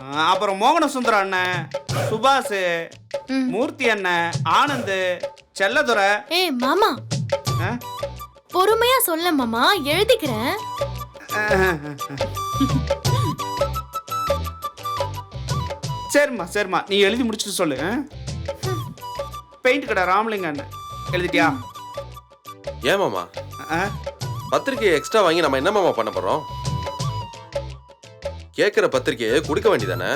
அப்புறம் மோகன சுந்தரம் அண்ணன் சுபாஷ் மூர்த்தி அண்ணன் ஆனந்த் செல்லதுரை. ஏய் மாமா. ஆ? பொறுமையா சொல்ல மாமா. எழுதிக்கிறேன். சரிம்மா சரிம்மா. நீ எழுதி முடிச்சுட்டு சொல்லு பெயிண்ட் கடை ராமலிங்க அண்ணன் எழுதிட்டியா? ஏன் மாமா? ஆ? பத்திரிக்கையை எக்ஸ்ட்ரா வாங்கி நம்ம என்ன மாமா பண்ண போறோம்? கேட்குற பத்திரிக்கையை கொடுக்க வேண்டியதானே?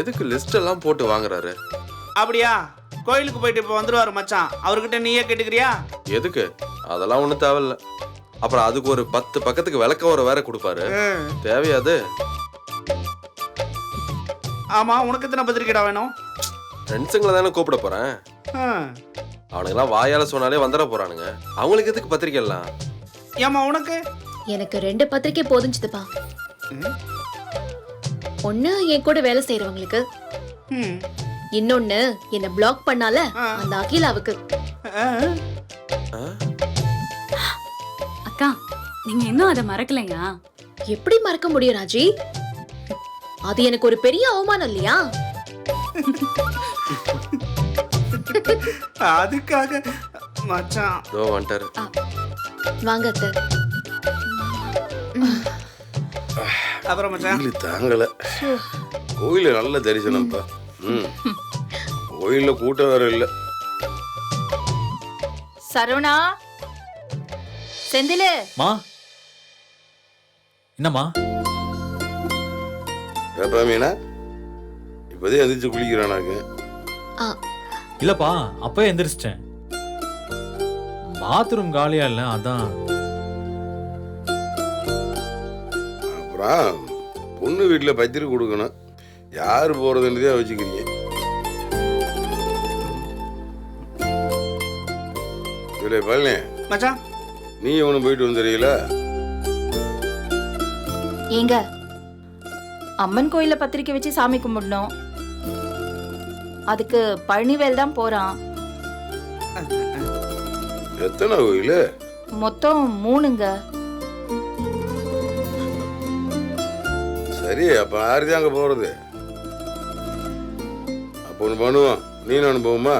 எதுக்கு லிஸ்ட் எல்லாம் போட்டு வாங்குறாரு? அப்படியா? கோயிலுக்கு போயிட்டு இப்போ வந்துருவாரு மச்சான். அவர்கிட்ட நீயே கேட்டுக்கிறியா? எதுக்கு? அதெல்லாம் ஒன்றும் தேவையில்ல. அப்புறம் அதுக்கு ஒரு பத்து பக்கத்துக்கு விளக்க ஒரு வேற கொடுப்பாரு. தேவையாது ஆமா உனக்கு எத்தனை பத்திரிக்கைடா வேணும்? ஃப்ரெண்ட்ஸுங்களை தானே கூப்பிட போறேன். அவனுங்கெல்லாம் வாயால சொன்னாலே வந்துட போறானுங்க. அவங்களுக்கு எதுக்கு பத்திரிக்கை எல்லாம்? ஏம்மா உனக்கு? எனக்கு ரெண்டு பத்திரிக்கை போதுஞ்சுதுப்பா ம். ஒண்ணு என் கூட வேலை செய்யறவங்களுக்கு ம். இன்னொன்னு என்ன பிளாக் பண்ணால. அந்த அகிலாவுக்கு? அக்கா நீங்க இன்னும் அதை மறக்கலையா? எப்படி மறக்க முடியும் ராஜி? அது எனக்கு ஒரு பெரிய அவமானம் இல்லையா? அதுக்காக மச்சான். வாங்க அத்தை. அப்புறம் மச்சான்? வெயில் தாங்கல. கோயில நல்ல தரிசனம்ப்பா. ம். கோயில்ல கூட்டம் வேற இல்ல. சரவணா? செந்திலு? மா? என்னம்மா? ஏப்பா மீனா இப்போதே எந்திரிச்சு குளிக்கிறானாக்கு இல்லப்பா அப்பவே எந்திரிச்சிட்டேன். பாத்ரூம் காலியா இல்ல அதான். அப்புறம் பொண்ணு வீட்டில் பத்திரிக்கை கொடுக்கணும். யார் போகிறதுன்றதே வச்சுக்கிறீங்க இல்லை பழனி மச்சான். நீ ஒன்று போயிட்டு வந்துடுறீங்களா ஏங்க அம்மன் கோயில்ல பத்திரிக்கை வச்சு சாமி கும்பிடணும். அதுக்கு பழனிவேல் தான் போறான். எத்தனை கோயில்? மொத்தம் மூணுங்க. சரி அப்போ தான் அங்கே போகிறது அப்போ ஒன்று பண்ணுவோம். நீ ஒன்று போகுமா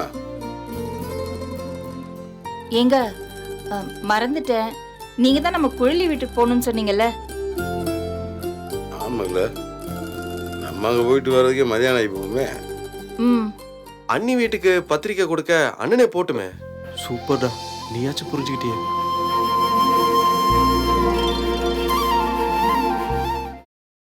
ஏங்க அஹ், மறந்துட்டேன். நீங்க தான் நம்ம குழலி வீட்டுக்கு போகணும்னு சொன்னீங்கல்ல? ஆமாம்ல நம்ம அங்கே போயிட்டு வர்றதுக்கே மதியானம் ஆகி போகுமே. ம். அண்ணி வீட்டுக்கு பத்திரிக்கை கொடுக்க அண்ணனே போட்டுமே. சூப்பர்டா. நீயாச்சும் புரிஞ்சுக்கிட்டியே.